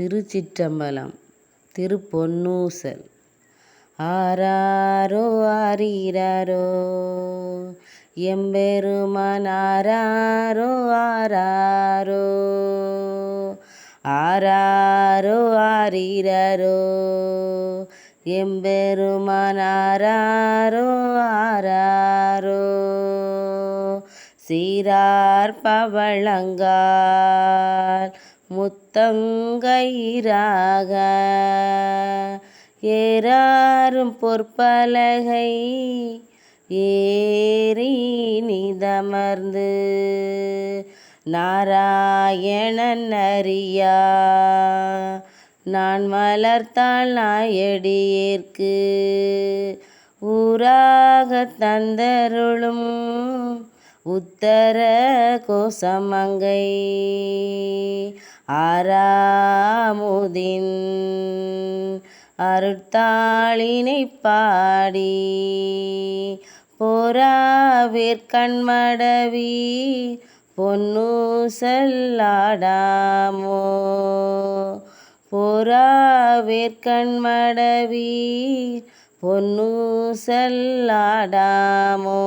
திருச்சிற்றம்பலம் திருப்பொன்னூசல். ஆராரோ ஆரீராரோ எம்பெருமான் ஆராரோ. ஆராரோ ஆராரோ ஆரீராரோ எம்பெருமான் ஆராரோ. ஆராரோ சீரார் பவளங்கால் முத்தங்கயிராக ஏறாரும் பொற்பலகை ஏறி நிதமர்ந்து நாராயணன் அறியா. நான் மலர்த்தாள் நாயடியேற்கு ஊராக தந்தருளும் உத்தர கோசமங்கை. ஆறாமுதின் அருட்தாளினை பாடி போராவிற்கண்மடவி பொன்னு செல்லாடாமோ போராவிற்கண்மடவி பொன்னு செல்லாடாமோ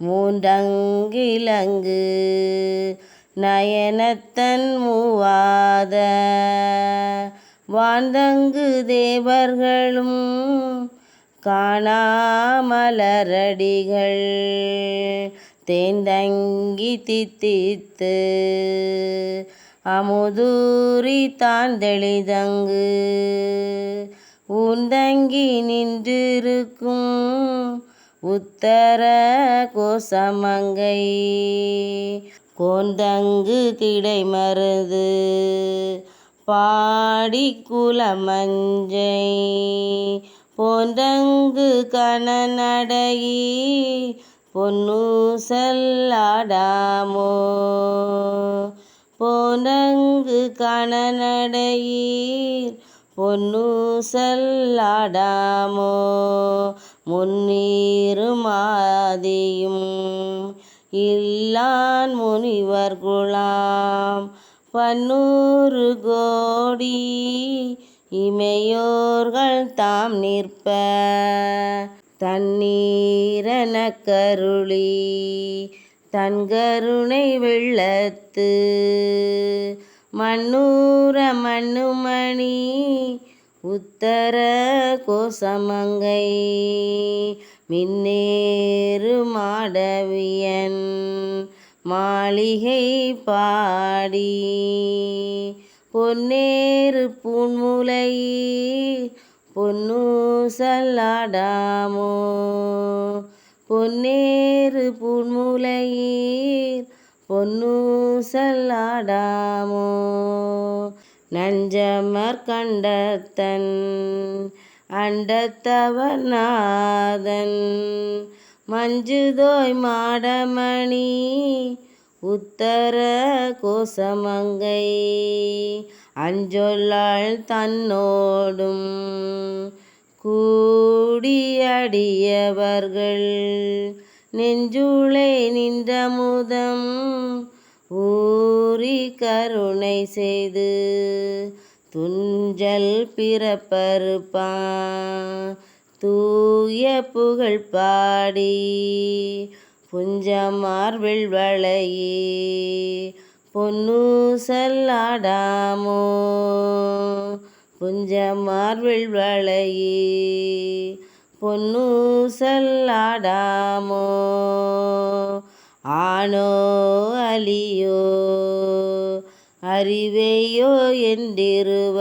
மூன்றங்கிலங்கு நயனத்தன் மூவாத. வாழ்ந்தங்கு தேவர்களும் காணாமலரடிகள். தேந்தங்கி தித்தித்து அமுதூரி தான் தெளிதங்கு ஊந்தங்கி நின்றிருக்கும் உத்தர கோசமங்கை. கோந்தங்கு கிடை மருது பாடி குலமஞ்சை. போந்தங்கு கணநடையி பொன்னு செல்லாடாமோ போந்தங்கு கணநடையீர் பொன்னு செல்லாடாமோ முன்னீரும் ஆதியும். இல்லான் முனிவர் குலாம் பன்னூறு கோடி இமையோர்கள் தாம் நிற்ப. தண்ணீரன கருளி தன்கருணை வெள்ளத்து. மண்ணூர மண்ணுமணி உத்தர கோசமங்கை. மின்னேறு மாடவியன் மாளிகை பாடி. பொன்னேறு பூன்முலை பொன்னூசல்லாடாமோ பொன்னேறு பூன்முலையீர் பொன்னூசல்லாடாமோ நஞ்சமர் கண்டத்தன் அண்டத்தவநாதன் மஞ்சுதோய் மாடமணி உத்தர கோசமங்கை அஞ்சொல்லாள் தன்னோடும் கூடியடியவர்கள் நெஞ்சுளே நின்றமுதம் ஊறி கருணை செய்து துஞ்சல் பிறப்பருப்பா தூய புகழ் பாடி புஞ்சமார் வளையே பொன்னூசல்லாடாமோ புஞ்சமார் புஞ்சமார்பில் பொன்னூசல்லாடாமோ ஆனோ அலியோ அறிவையோ என்றிருவ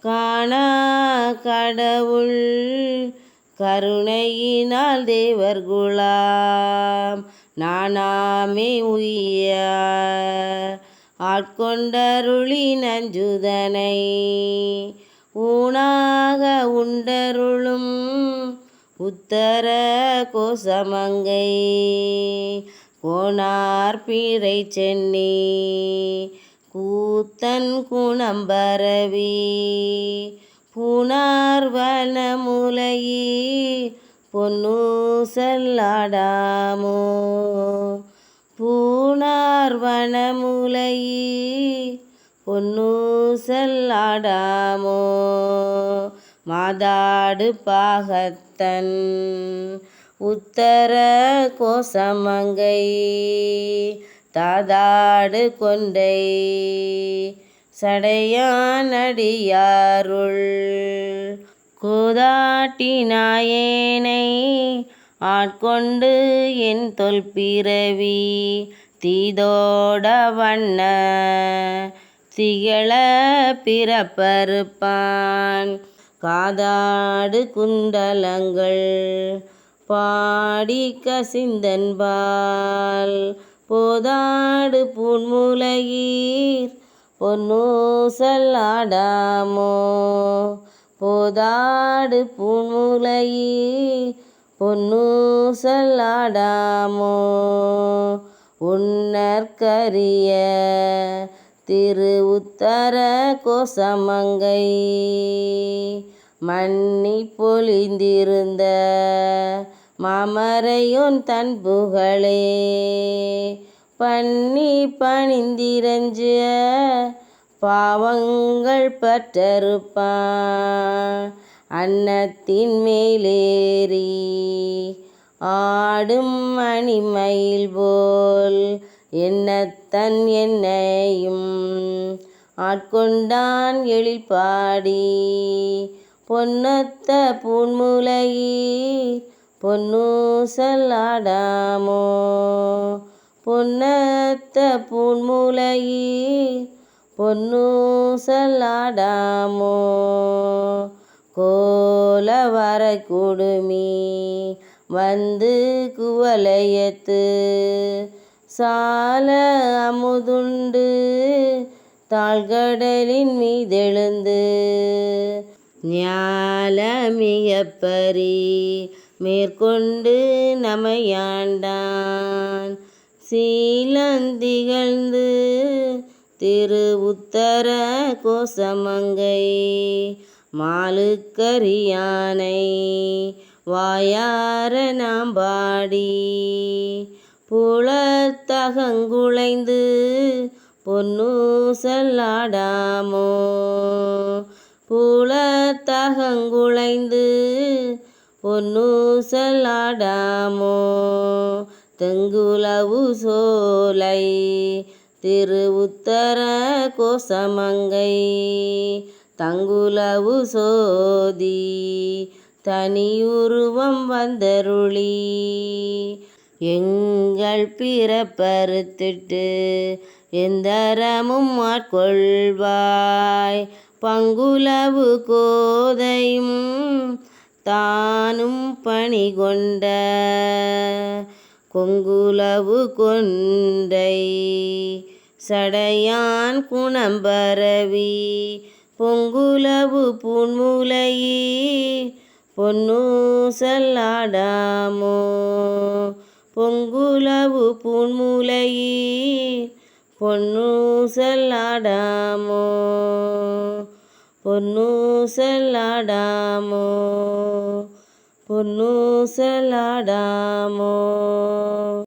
காணா கடவுள் கருணையினால் தேவர் குலாம். நானாமே உய்ய ஆட்கொண்டருளி நஞ்சுதனை. ஊனாக உண்டருளும் உத்தர கோசமங்கை. கோனார் பிறை சென்னி கூத்தன் குணம்பரவி புனார் வனமுலையே பொன்னு செல்லாடாமோ பூனார் வனமுலையே பொன்னூசல்லாடாமோ மாதாடு பாகத்தன் உத்தர கோசமங்கை தாதாடு கொண்டை சடையானடியாருள் கோதாட்டினாயேனை ஆட்கொண்டு என் தொல்பிறவி தீதோட வண்ண திகழ பிறப்பறுப்பான். காதாடு குண்டலங்கள் பாடி கசிந்தன்பால். போதாடு பூன்முலையீர் பொன்னூசல்லாடாமோ போதாடு பூன்முலையீர் பொன்னூசல்லாடாமோ உன்னற்கரிய திரு உத்தர கோசமங்கை. மன்னி பொழிந்திருந்த மாமரையொன் தன் புகழே. பண்ணி பணிந்திரஞ்ச பாவங்கள் பற்றறுப்பான் அன்னத்தின் மேலேறி ஆடும் மணிமயில் போல் என்னத்தன் என்னையும் ஆட்கொண்டான் எழில் பாடி. பொன்னத்த பூன்முலையீர் பொன்னூசல்லாடாமோ பொன்னத்த பூன்முலையீர் பொன்னூசல்லாடாமோ கோல வர குடுமி வந்து குவலயத்து சால அமுதுண்டு தாழ்கடலின் மீதெழுந்து. ஞாலமிகப்பரி மேற்கொண்டு நமையாண்டான். சீலந்திகழ்ந்து திரு உத்தர கோசமங்கை மாலுக்கரியானை வாயார நாம் பாடி புலத்தகங்குழைந்து பொன்னூசல்லாடாமோ புலத்தகங்குழைந்து பொன்னூசலாடாமோ? தெங்குலவு சோலை திரு உத்தர கோசமங்கை தங்குலவு சோதி தனியுருவம் வந்தருளி எங்கள் பிறப்பறுத்திட்டு எந்தரமும் ஆட்கொள்வாய் பங்குலவு கோதையும் தானும் பணி கொண்ட கொங்குலவு கொண்டை சடையான் குணம்பரவி பொங்குலவு பூன்முலையே பொன்னூசல்லாடாமோ பொங்குலவு பூன்முலையே பொன்னூசல்லாடாமோ பொன்னூசலாடாமோ பொன்னூசலாடாமோ.